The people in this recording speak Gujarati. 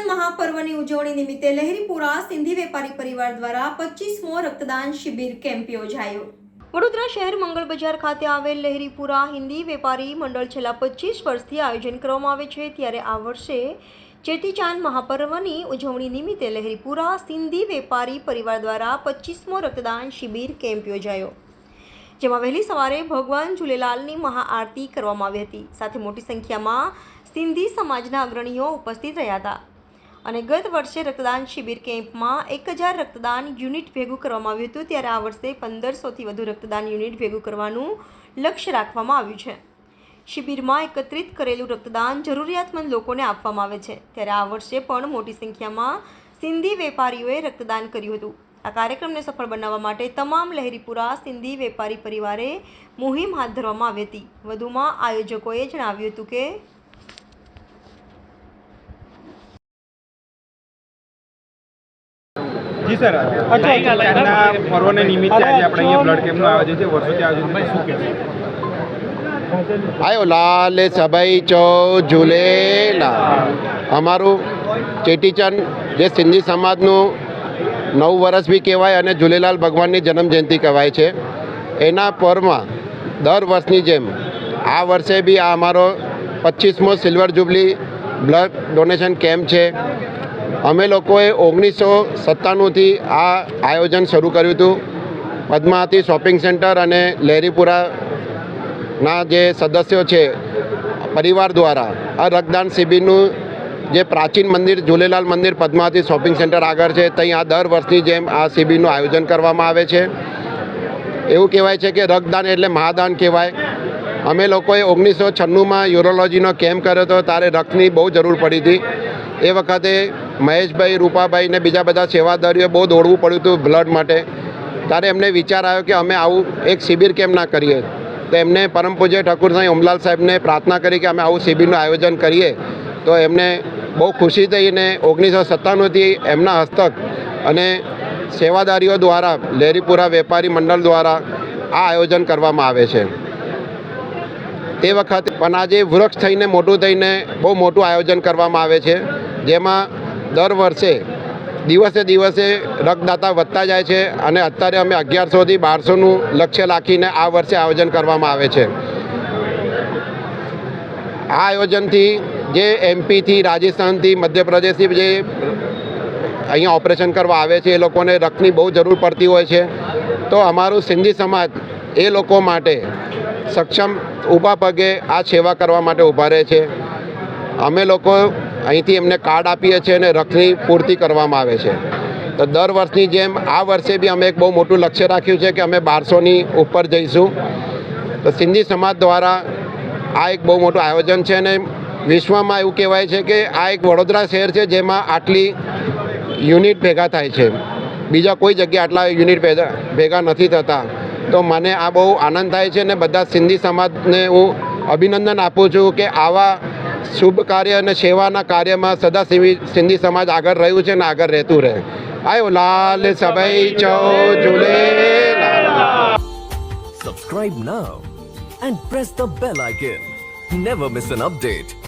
ચેટીચાંદ મહાપર્વની ઉજવણી નિમિત્તે લહેરીપુરા સિંધી વેપારી પરિવાર દ્વારા પચીસમો રક્તદાન શિબિર કેમ્પ યોજાયો. વડોદરા શહેર મંગળ બજાર ખાતે આવેલ લહેરીપુરા હિન્દી વેપારી મંડળ છેલ્લા પચીસ વર્ષથી આયોજન કરવામાં આવે છે. ત્યારે આ વર્ષે ચેટીચાંદ મહાપર્વની ઉજવણી નિમિત્તે લહેરીપુરા સિંધી વેપારી પરિવાર દ્વારા પચીસમો રક્તદાન શિબિર કેમ્પ યોજાયો, જેમાં વહેલી સવારે ભગવાન ઝૂલેલાલની મહાઆરતી કરવામાં આવી હતી. સાથે મોટી સંખ્યામાં સિંધી સમાજના અગ્રણીઓ ઉપસ્થિત રહ્યા હતા. અને ગત વર્ષે રક્તદાન શિબિર કેમ્પમાં એક હજાર રક્તદાન યુનિટ ભેગું કરવામાં આવ્યું હતું. ત્યારે આ વર્ષે પંદરસોથી વધુ રક્તદાન યુનિટ ભેગું કરવાનું લક્ષ્ય રાખવામાં આવ્યું છે. શિબિરમાં એકત્રિત કરેલું રક્તદાન જરૂરિયાતમંદ લોકોને આપવામાં આવે છે. ત્યારે આ વર્ષે પણ મોટી સંખ્યામાં સિંધી વેપારીઓએ રક્તદાન કર્યું હતું. આ કાર્યક્રમને સફળ બનાવવા માટે તમામ લહેરીપુરા સિંધી વેપારી પરિવારે મુહિમ હાથ ધરવામાં આવી હતી. વધુમાં આયોજકોએ જણાવ્યું હતું કે જી સર. ચાંદના પર્વને નિમિત્તે આજે આપણે અહીંયા બ્લડ કેમ્પનું આયોજન છે. વર્ષોથી આયોજન શું કહેશો? આયો લાલ સભાઈ ચો ઝૂલેલાલ અમારું ચેટીચંદ જે સિંધી સમાજનું નવ વર્ષ બી કહેવાય અને ઝૂલેલાલ ભગવાનની જન્મ જયંતિ કહેવાય છે. એના પરમાં દર વર્ષની જેમ આ વર્ષે બી આ અમારો પચીસમો silver jubilee blood donation camp છે. અમે લોકોએ ઓગણીસો સત્તાણુંથી આ આયોજન શરૂ કર્યું હતું. પદ્માવતી શોપિંગ સેન્ટર અને લહેરીપુરાના જે સદસ્યો છે, પરિવાર દ્વારા આ રક્તદાન શિબિરનું જે પ્રાચીન મંદિર, ઝૂલેલાલ મંદિર પદ્માવતી શોપિંગ સેન્ટર આગળ છે, ત્યાં આ દર વર્ષની જેમ આ શિબિરનું આયોજન કરવામાં આવે છે. એવું કહેવાય છે કે રક્તદાન એટલે મહાદાન કહેવાય. અમે લોકોએ ઓગણીસો છન્નુંમાં યુરોલોજીનો કેમ્પ કર્યો હતો, ત્યારે રક્તની બહુ જરૂર પડી હતી. એ વખતે મહેશભાઈ, રૂપાભાઈ ને બીજા બધા સેવાદારીઓએ બહુ દોડવું પડ્યું હતું બ્લડ માટે. ત્યારે એમને વિચાર આવ્યો કે અમે આવું એક શિબિર કેમ ના કરીએ? તો એમને પરમ પૂજ્ય ઠાકુર સાંઈ ઓમલાલ સાહેબને પ્રાર્થના કરી કે અમે આવું શિબિરનું આયોજન કરીએ. તો એમને બહુ ખુશી થઈને ઓગણીસો સત્તાણુંથી એમના હસ્તક અને સેવાદારીઓ દ્વારા લહેરીપુરા વેપારી મંડળ દ્વારા આ આયોજન કરવામાં આવે છે. તે વખતે પણ આજે વૃક્ષ થઈને મોટું થઈને બહુ મોટું આયોજન કરવામાં આવે છે. જેમાં દર વર્ષે દિવસે દિવસે રક્તદાતા વધતા જાય છે અને અત્યારે અમે અગિયારસોથી બારસોનું લક્ષ્ય રાખીને આ વર્ષે આયોજન કરવામાં આવે છે. આ આયોજનથી જે એમપીથી, રાજસ્થાનથી, મધ્યપ્રદેશથી જે અહીંયા ઓપરેશન કરવા આવે છે, એ લોકોને રક્તની બહુ જરૂર પડતી હોય છે. તો અમારું સિંધી સમાજ એ લોકો માટે સક્ષમ ઊભા પગે આ સેવા કરવા માટે ઊભા રહે છે. અમે લોકો અહીંથી એમને કાર્ડ આપીએ છીએ અને રખની પૂર્તિ કરવામાં આવે છે. તો દર વર્ષની જેમ આ વર્ષે બી અમે એક બહુ મોટું લક્ષ્ય રાખ્યું છે કે અમે બારસોની ઉપર જઈશું. તો સિંધી સમાજ દ્વારા આ એક બહુ મોટું આયોજન છે અને વિશ્વમાં એવું કહેવાય છે કે આ એક વડોદરા શહેર છે જેમાં આટલી યુનિટ ભેગા થાય છે. બીજા કોઈ જગ્યાએ આટલા યુનિટ ભેગા ભેગા નથી થતા. તો મને આ બહુ આનંદ થાય છે અને બધા સિંધી સમાજને હું અભિનંદન આપું છું કે આવા શુભ કાર્ય અને સેવાના કાર્યમાં સદા સિંધી સમાજ આગળ રહ્યું છે અને આગળ રહેતું રહે. આયો લાલ સભાઈ ચૌ Jhulelal subscribe now and press the bell icon never miss an update.